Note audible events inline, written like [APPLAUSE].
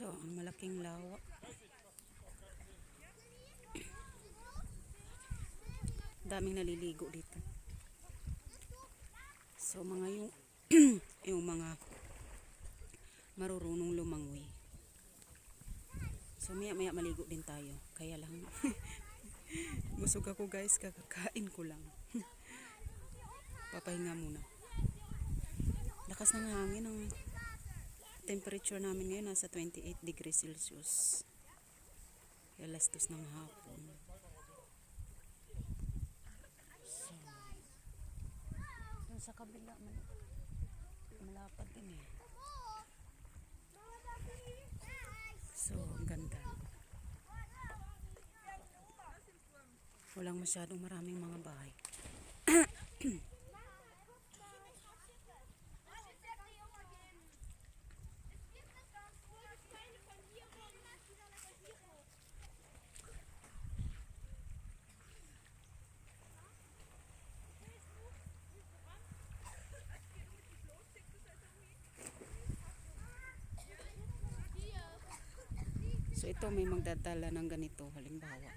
So, ang malaking lawa. Daming naliligo dito. So, mga yung [CLEARS THROAT] yung mga marurunong lumangoy. So, maya maya maligo din tayo. Kaya lang, [LAUGHS] busog ako guys, kakakain ko lang. [LAUGHS] Papahinga muna. Lakas ng hangin ang temperature namin ngayon nasa 28 degrees Celsius. Alas dos ng hapon. So, dun sa kabila, mal- malapad din eh. So, ang ganda. Walang masyadong maraming mga bahay. [CLEARS THROAT] So ito may magdadala ng ganito halimbawa.